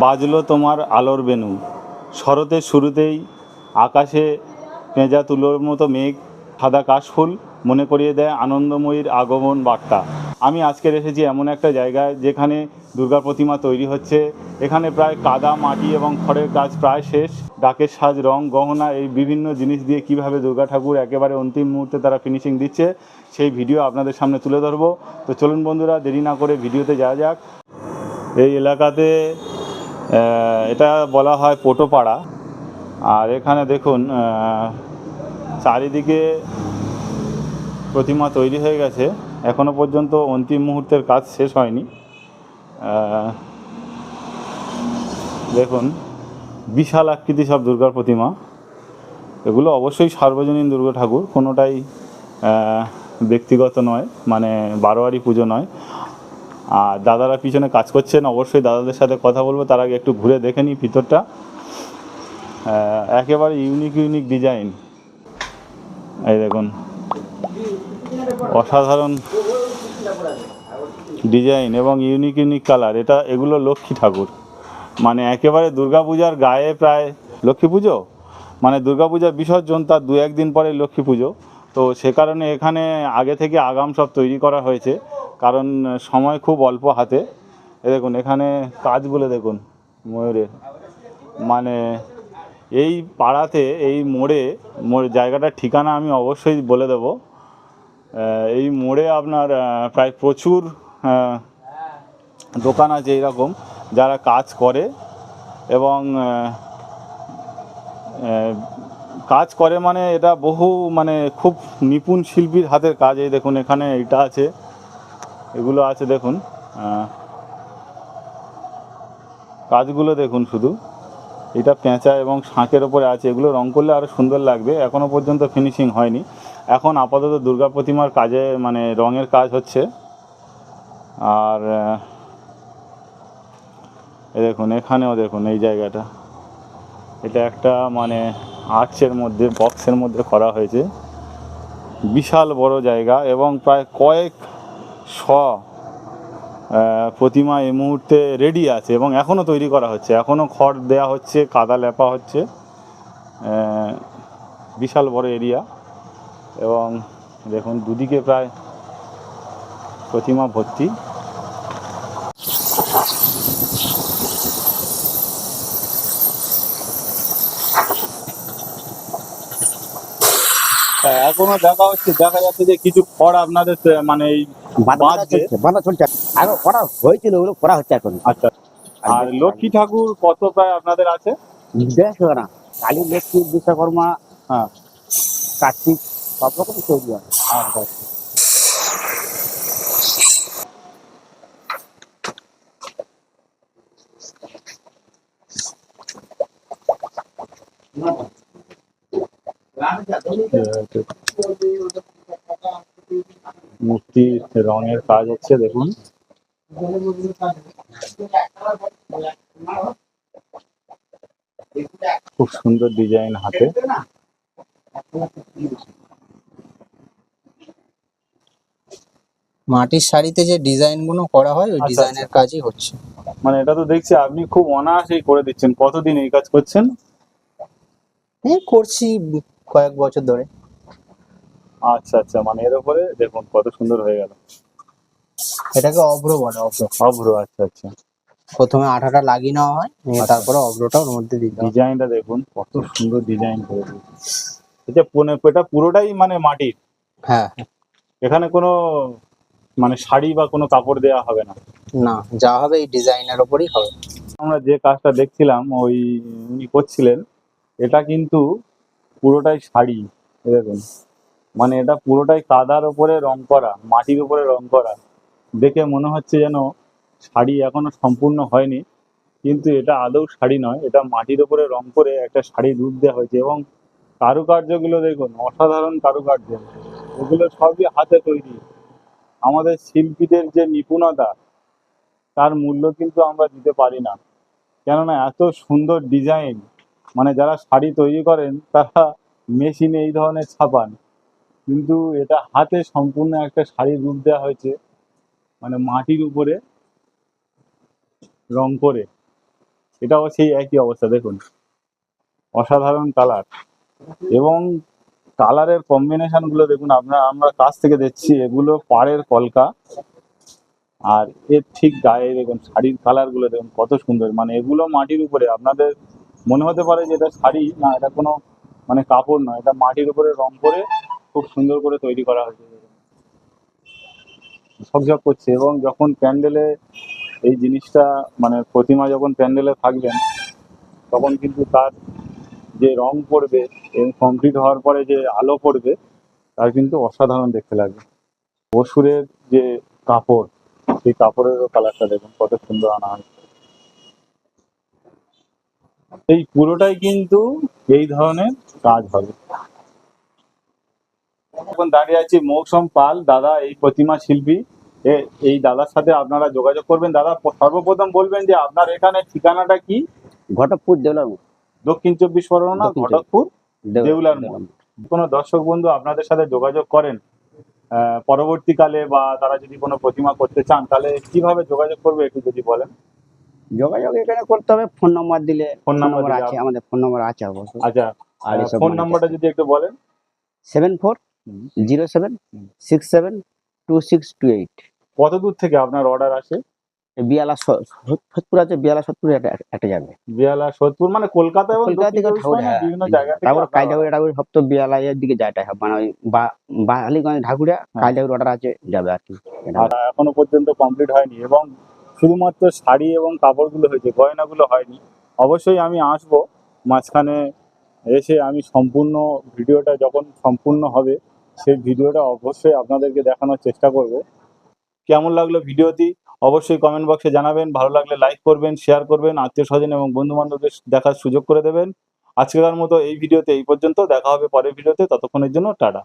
বাজলো তোমার আলোর বেনু শরতের শুরুতেই আকাশে পেঁজা তুলোর মতো মেঘ, সাদা কাশফুল মনে করিয়ে দেয় আনন্দময়ীর আগমন বার্তা। আমি আজকের এসেছি এমন একটা জায়গায় যেখানে দুর্গা প্রতিমা তৈরি হচ্ছে। এখানে প্রায় কাদা, মাটি এবং খড়ের কাজ প্রায় শেষ। ডাকের সাজ, রং, গহনা এই বিভিন্ন জিনিস দিয়ে কীভাবে দুর্গা ঠাকুর একেবারে অন্তিম মুহূর্তে তারা ফিনিশিং দিচ্ছে, সেই ভিডিও আপনাদের সামনে তুলে ধরবো। তো চলুন বন্ধুরা, দেরি না করে ভিডিওতে যাওয়া যাক। এই এলাকাতে এটা বলা হয় পোটোপাড়া। আর এখানে দেখুন চারিদিকে প্রতিমা তৈরি হয়ে গেছে। এখনও পর্যন্ত অন্তিম মুহূর্তের কাজ শেষ হয়নি। দেখুন, বিশাল আকৃতি সব দুর্গার প্রতিমা। এগুলো অবশ্যই সার্বজনীন দুর্গা ঠাকুর, কোনোটাই ব্যক্তিগত নয় মানে বারোয়ারি পুজো নয়। আর দাদারা পিছনে কাজ করছেন, অবশ্যই দাদাদের সাথে কথা বলব, তার আগে একটু ঘুরে দেখে নিই ভিতরটা। একেবারে ইউনিক ইউনিক ডিজাইন এই দেখুন, অসাধারণ ডিজাইন এবং ইউনিক ইউনিক কালার এটা, এগুলো লক্ষ্মী ঠাকুর। মানে একেবারে দুর্গাপূজার গায়ে প্রায় লক্ষ্মী পুজো? মানে দুর্গাপূজার বিসর্জন তার দু একদিন পরে লক্ষ্মী পুজো। তো সে কারণে এখানে আগে থেকে আগাম সব তৈরি করা হয়েছে। কারণ সময় খুব অল্প হাতে। এ দেখুন, এখানে কাজগুলো দেখুন, ময়ূরের। মানে এই পাড়াতে, এই মোড়ে, মোড় জায়গাটার ঠিকানা আমি অবশ্যই বলে দেবো। এই মোড়ে আপনার প্রায় প্রচুর দোকান আছে এরকম, যারা কাজ করে এবং কাজ করে মানে এটা বহু মানে খুব নিপুণ শিল্পীর হাতের কাজ। এই দেখুন, এখানে এটা আছে। এগুলো আছে দেখুন কাজগুলো দেখুন শুধু। এটা পেঁচা এবং শাঁখের ওপরে আছে। এগুলো রং করলে আরও সুন্দর লাগবে। এখনও পর্যন্ত ফিনিশিং হয়নি। এখন আপাতত দুর্গা প্রতিমার কাজে মানে রঙের কাজ হচ্ছে। আর দেখুন, এখানেও দেখুন এই জায়গাটা। এটা একটা মানে আর্চের মধ্যে, বক্সের মধ্যে করা হয়েছে। বিশাল বড় জায়গা এবং প্রায় কয়েক শ প্রতিমা এই মুহূর্তে রেডি আছে এবং এখনও তৈরি করা হচ্ছে। এখনও খড় দেয়া হচ্ছে, কাদা লেপা হচ্ছে বিশাল বড় এরিয়া এবং দেখুন, দুদিকে প্রায় প্রতিমা ভর্তি। এখনও দেখা হচ্ছে দেখা যাচ্ছে যে কিছু খড় আপনাদের মানে এই বাঁধা চলছে আগে করা হয়েছিল ওগুলো করা হচ্ছে এখন। আচ্ছা আর লক্ষ্মী ঠাকুর কত প্রায় আপনাদের আছে? দেখো না কালী লক্ষ্মী বিশ্বকর্মা হ্যাঁ। কার্তিক সব রকম তৈরি হয়। আচ্ছা। মূর্তির রঙের কাজ হচ্ছে দেখুন। খুব সুন্দর ডিজাইন হাতে। মাটির শাড়িতে যে ডিজাইনগুলো করা হয় ওই আচ্ছা, ডিজাইনের কাজই হচ্ছে। মানে এটা তো দেখছি আপনি খুব অনায়াসেই করে দিচ্ছেন। কতদিন এই কাজ করছেন? এই করছি কয়েক বছর ধরে। আচ্ছা আচ্ছা মানে এর উপরে দেখুন কত সুন্দর হয়ে গেল। এটাকে অভ্র বলে অভ্র। অভ্র আচ্ছা আচ্ছা। প্রথমে আঠাটা লাগিয়ে নেওয়া হয় নিয়ে আচ্ছা। তারপরে অভ্রটা ওর মধ্যে দিতে হয় ডিজাইনটা দেখুন কত সুন্দর ডিজাইন করে দিয়েছে এটা পুনে- এটা পুরোটাই মানে মাটির। হ্যাঁ। এখানে কোনো মানে শাড়ি বা কোনো কাপড় দেওয়া হবে না। না যা হবে এই ডিজাইনের ওপরই হবে। আমরা যে কাজটা দেখছিলাম ওই উনি করছিলেন এটা কিন্তু পুরোটাই শাড়ি, দেখুন। মানে এটা পুরোটাই কাদার উপরে রং করা, মাটির উপরে রং করা। দেখে মনে হচ্ছে যেন শাড়ি এখনও সম্পূর্ণ হয়নি, কিন্তু এটা আদৌ শাড়ি নয়, এটা মাটির উপরে রং করে একটা শাড়ি রূপ দেওয়া হয়েছে এবং কারুকার্যগুলো দেখুন, অসাধারণ কারুকার্য। এগুলো সবই হাতে তৈরি। আমাদের শিল্পীদের যে নিপুণতা, তার মূল্য কিন্তু আমরা দিতে পারি না। কেননা এত সুন্দর ডিজাইন মানে যারা শাড়ি তৈরি করেন, তারা মেশিনে এই ধরনের ছাপান। কিন্তু এটা হাতে সম্পূর্ণ একটা শাড়ির রূপ দেওয়া হয়েছে মানে মাটির উপরে রং করে। এটাও সেই একই অবস্থা, দেখুন। অসাধারণ কালার। এবং কালারের কম্বিনেশনগুলো দেখুন, আপনার, আমরা কাছ থেকে দেখছি, এগুলো পাড়ের কলকা। আর এর ঠিক গায়ে দেখুন, শাড়ির কালারগুলো দেখুন, কত সুন্দর। মানে এগুলো মাটির উপরে, আপনাদের মনে হতে পারে যে এটা শাড়ি, না, এটা কোনো মানে কাপড় নয়, এটা মাটির উপরে রং করে খুব সুন্দর করে তৈরি করা হয়েছে। ঝকঝক করছে এবং যখন প্যান্ডেলে এই জিনিসটা মানে প্রতিমা যখন প্যান্ডেলে থাকবেন, তখন কিন্তু তার যে রং পড়বে এবং কমপ্লিট হওয়ার পরে যে আলো পড়বে, তার কিন্তু অসাধারণ দেখতে লাগবে। অসুরের যে কাপড়, সেই কাপড়েরও কালারটা দেখুন, কত সুন্দর আনা হয়েছে। এই পুরোটাই কিন্তু এই ধরনের কাজ হবে। এখন দাঁড়িয়ে আছি মৌসম পাল দাদা এই প্রতিমা শিল্পী। এই দাদার সাথে আপনারা যোগাযোগ করবেন। দাদা সর্বপ্রথম বলবেন যে আপনার এখানে ঠিকানাটা কি? ঘটকপুর দেওলার মোড়। দক্ষিণ চব্বিশ পরগনা ঘটকপুর দেওলার দেউলার মোড়। কোনো দর্শক বন্ধু আপনাদের সাথে যোগাযোগ করেন আহ, পরবর্তীকালে বা তারা যদি কোনো প্রতিমা করতে চান তাহলে কীভাবে যোগাযোগ করবে একটু যদি বলেন? যোগাযোগ এখানে করতে হবে। ফোন নম্বর দিলে ফোন নাম্বার আছে আমাদের ফোন নম্বর আছে অবশ্য আচ্ছা আর ফোন নাম্বারটা যদি একটু বলেন। Seven four. Zero seven. Six seven two six two eight. কত দূর থেকে আপনার অর্ডার আসে? বিয়ালা সোদপুর আছে বিয়ালা সোদপুর একটা যাবে। বিয়ালা সোদপুর মানে কলকাতা এবং কলকাতা থেকে বিভিন্ন জায়গা তারপর কাইলাগুড়ি টাকুরি সব তো বিয়ালা এর দিকে যায় টাকা মানে ওই বা- বাহালিগঞ্জ ঢাকুরিয়া হ্যাঁ। অর্ডার আছে যাবে আর কি। এখনও পর্যন্ত কমপ্লিট হয়নি এবং শুধুমাত্র শাড়ি এবং কাপড়গুলো হয়েছে, গয়নাগুলো হয়নি। অবশ্যই আমি আসব, মাঝখানে এসে আমি সম্পূর্ণ ভিডিওটা যখন সম্পূর্ণ হবে, সেই ভিডিওটা অবশ্যই আপনাদেরকে দেখানোর চেষ্টা করব। কেমন লাগল ভিডিওটি? অবশ্যই কমেন্ট বক্সে জানাবেন, ভালো লাগলে লাইক করবেন শেয়ার করবেন, আত্মীয় স্বজন এবং বন্ধু বান্ধবদের দেখার সুযোগ করে দেবেন। আজকের মতো এই ভিডিওতে এই পর্যন্ত, দেখা হবে পরের ভিডিওতে, ততক্ষণের জন্য টাটা।